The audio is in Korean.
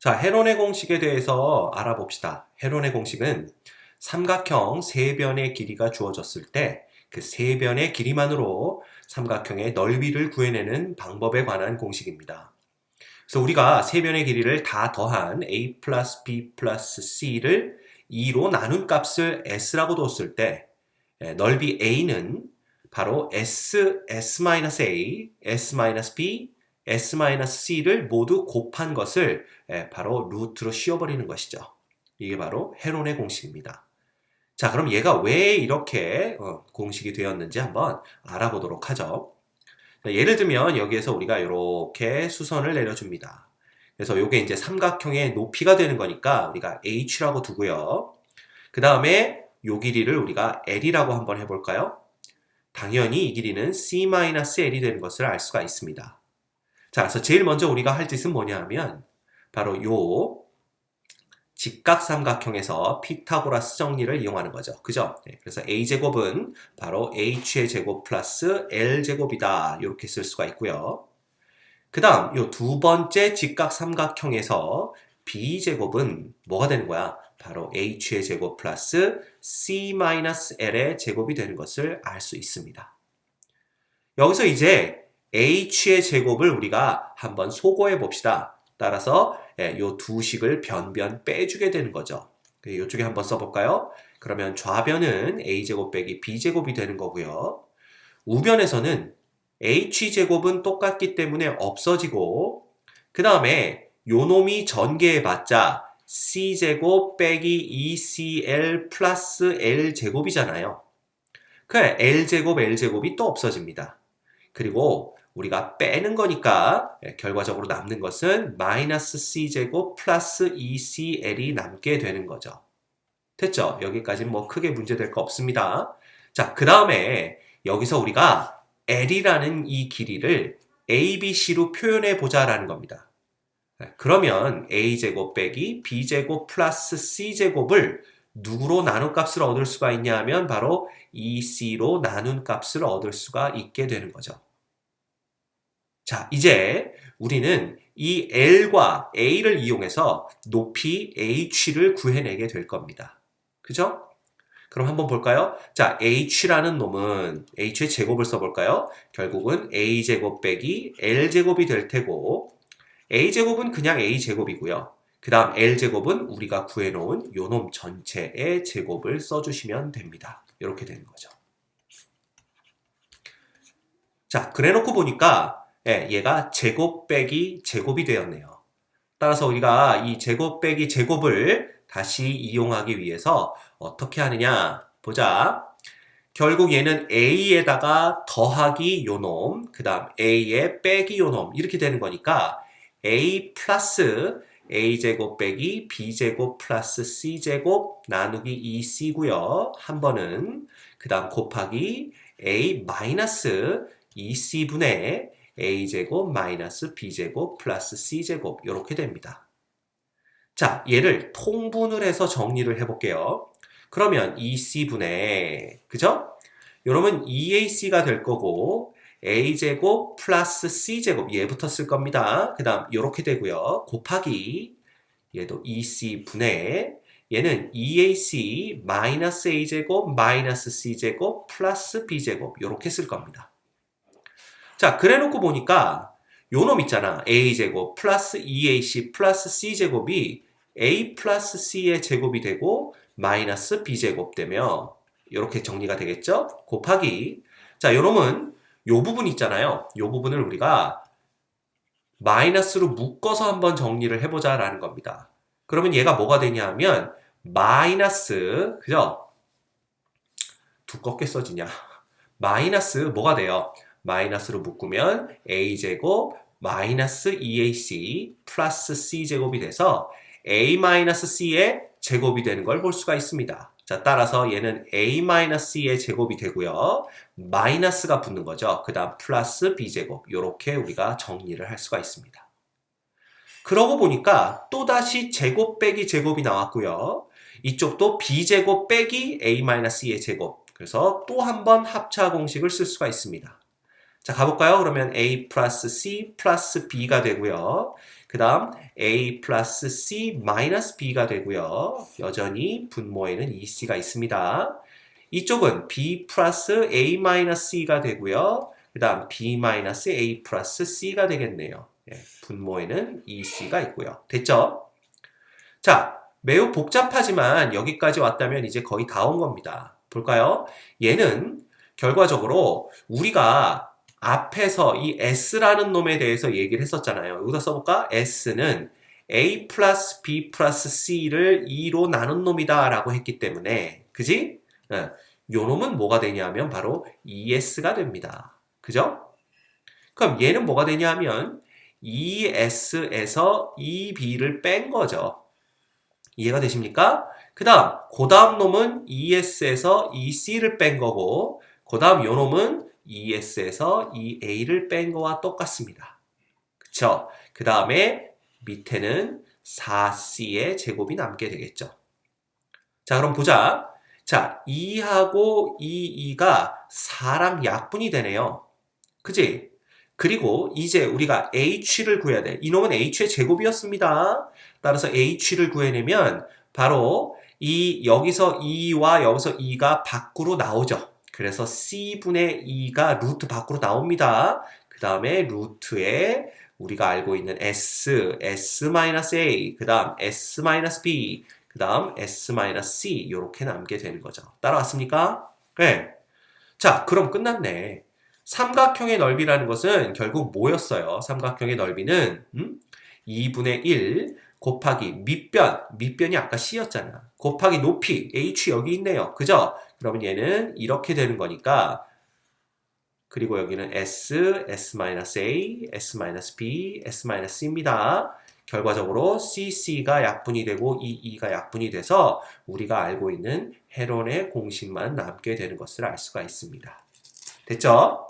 자, 헤론의 공식에 대해서 알아봅시다. 헤론의 공식은 삼각형 세 변의 길이가 주어졌을 때 그 세 변의 길이만으로 삼각형의 넓이를 구해내는 방법에 관한 공식입니다. 그래서 우리가 세 변의 길이를 다 더한 a 플러스 b 플러스 c를 2로 나눈 값을 s라고 뒀을 때 예, 넓이 a는 바로 s, s-a, s-b, s-c를 모두 곱한 것을 예, 바로 루트로 씌워버리는 것이죠. 이게 바로 헤론의 공식입니다. 자, 그럼 얘가 왜 이렇게 어, 공식이 되었는지 한번 알아보도록 하죠. 자, 예를 들면 여기에서 우리가 이렇게 수선을 내려줍니다. 그래서 이게 이제 삼각형의 높이가 되는 거니까 우리가 h라고 두고요. 그 다음에 요 길이를 우리가 l이라고 한번 해볼까요? 당연히 이 길이는 c-l이 되는 것을 알 수가 있습니다. 자, 그래서 제일 먼저 우리가 할 짓은 뭐냐 하면 바로 요 직각삼각형에서 피타고라스 정리를 이용하는 거죠. 그죠? 네, 그래서 a제곱은 바로 h의 제곱 플러스 l제곱이다. 이렇게 쓸 수가 있고요. 그 다음 요 두 번째 직각삼각형에서 b제곱은 뭐가 되는 거야? 바로 h의 제곱 플러스 c-l의 제곱이 되는 것을 알 수 있습니다. 여기서 이제 h의 제곱을 우리가 한번 소거해 봅시다. 따라서 이두 식을 변변 빼주게 되는 거죠. 이쪽에 한번 써볼까요? 그러면 좌변은 a제곱 빼기 b제곱이 되는 거고요. 우변에서는 h제곱은 똑같기 때문에 없어지고 그 다음에 요 놈이 전개해봤자 c제곱 빼기 2cl 플러스 l제곱이잖아요. 그 l제곱 l제곱이 또 없어집니다. 그리고 우리가 빼는 거니까 예, 결과적으로 남는 것은 마이너스 c제곱 플러스 2cl이 남게 되는 거죠. 됐죠? 여기까지는 뭐 크게 문제될 거 없습니다. 자, 그 다음에 여기서 우리가 l이라는 이 길이를 abc로 표현해 보자라는 겁니다. 예, 그러면 a제곱 빼기 b제곱 플러스 c제곱을 누구로 나눈 값을 얻을 수가 있냐 하면 바로 2c로 나눈 값을 얻을 수가 있게 되는 거죠. 자, 이제 우리는 이 L과 A를 이용해서 높이 H를 구해내게 될 겁니다. 그죠? 그럼 한번 볼까요? 자, H라는 놈은 H의 제곱을 써볼까요? 결국은 A제곱 빼기 L제곱이 될 테고 A제곱은 그냥 A제곱이고요. 그 다음 L제곱은 우리가 구해놓은 요놈 전체의 제곱을 써주시면 됩니다. 이렇게 되는 거죠. 자, 그래놓고 보니까 예, 얘가 제곱 빼기 제곱이 되었네요. 따라서 우리가 이 제곱 빼기 제곱을 다시 이용하기 위해서 어떻게 하느냐 보자. 결국 얘는 a에다가 더하기 요놈, 그 다음 a에 빼기 요놈 이렇게 되는 거니까 a 플러스 a제곱 빼기 b제곱 플러스 c제곱 나누기 2c고요. 한 번은 그 다음 곱하기 a 마이너스 2c분의 a제곱 마이너스 b제곱 플러스 c제곱 이렇게 됩니다. 자, 얘를 통분을 해서 정리를 해볼게요. 그러면 2c분의 그죠? 여러분 2ac가 될 거고 a제곱 플러스 c제곱 얘부터 쓸 겁니다. 그 다음 이렇게 되고요. 곱하기 얘도 2c분의 얘는 2ac 마이너스 a제곱 마이너스 c제곱 플러스 b제곱 이렇게 쓸 겁니다. 자, 그래 놓고 보니까 요놈 있잖아. a제곱 플러스 2ac 플러스 c제곱이 a 플러스 c의 제곱이 되고 마이너스 b제곱 되며 이렇게 정리가 되겠죠? 곱하기 자, 요 놈은 요 부분 있잖아요. 요 부분을 우리가 마이너스로 묶어서 한번 정리를 해보자 라는 겁니다. 그러면 얘가 뭐가 되냐 하면 마이너스 그죠? 두껍게 써지냐 마이너스 뭐가 돼요? 마이너스로 묶으면 a제곱 마이너스 2ac 플러스 c제곱이 돼서 a 마이너스 c의 제곱이 되는 걸 볼 수가 있습니다. 자, 따라서 얘는 a-c의 제곱이 되고요. 마이너스가 붙는 거죠. 그 다음 플러스 b제곱 이렇게 우리가 정리를 할 수가 있습니다. 그러고 보니까 또다시 제곱 빼기 제곱이 나왔고요. 이쪽도 b제곱 빼기 a-c의 제곱 그래서 또 한 번 합차 공식을 쓸 수가 있습니다. 자, 가볼까요? 그러면 A 플러스 C 플러스 B가 되고요. 그 다음 A 플러스 C 마이너스 B가 되고요. 여전히 분모에는 EC가 있습니다. 이쪽은 B 플러스 A 마이너스 C가 되고요. 그 다음 B 마이너스 A 플러스 C가 되겠네요. 예, 분모에는 EC가 있고요. 됐죠? 자, 매우 복잡하지만 여기까지 왔다면 이제 거의 다 온 겁니다. 볼까요? 얘는 결과적으로 우리가 앞에서 이 S라는 놈에 대해서 얘기를 했었잖아요. 여기다 써볼까? S는 A 플러스 B 플러스 C를 2로 나눈 놈이다 라고 했기 때문에 그지? 예, 요 놈은 뭐가 되냐면 바로 ES가 됩니다. 그죠? 그럼 얘는 뭐가 되냐면 ES에서 EB를 뺀 거죠. 이해가 되십니까? 그 다음, 그 다음 놈은 ES에서 EC를 뺀 거고, 그 다음 요 놈은 ES에서 EA를 뺀 거와 똑같습니다. 그쵸? 그 다음에 밑에는 4C의 제곱이 남게 되겠죠. 자, 그럼 보자. 자, 2하고 2, 2가 4랑 약분이 되네요. 그지? 그리고 이제 우리가 H를 구해야 돼. 이놈은 H의 제곱이었습니다. 따라서 H를 구해내면 바로 이 여기서 2와 여기서 2가 밖으로 나오죠. 그래서 C분의 2가 루트 밖으로 나옵니다. 그 다음에 루트에 우리가 알고 있는 S, S-A, 그 다음 S-B, 그 다음 S-C 이렇게 남게 되는 거죠. 따라왔습니까? 네. 자, 그럼 끝났네. 삼각형의 넓이라는 것은 결국 뭐였어요? 삼각형의 넓이는 음? 2분의 1 곱하기 밑변, 밑변이 아까 C였잖아. 곱하기 높이, H 여기 있네요. 그죠? 그러면 얘는 이렇게 되는 거니까 그리고 여기는 S, S-A, S-B, S-C입니다. 결과적으로 CC가 약분이 되고 EE가 약분이 돼서 우리가 알고 있는 헤론의 공식만 남게 되는 것을 알 수가 있습니다. 됐죠?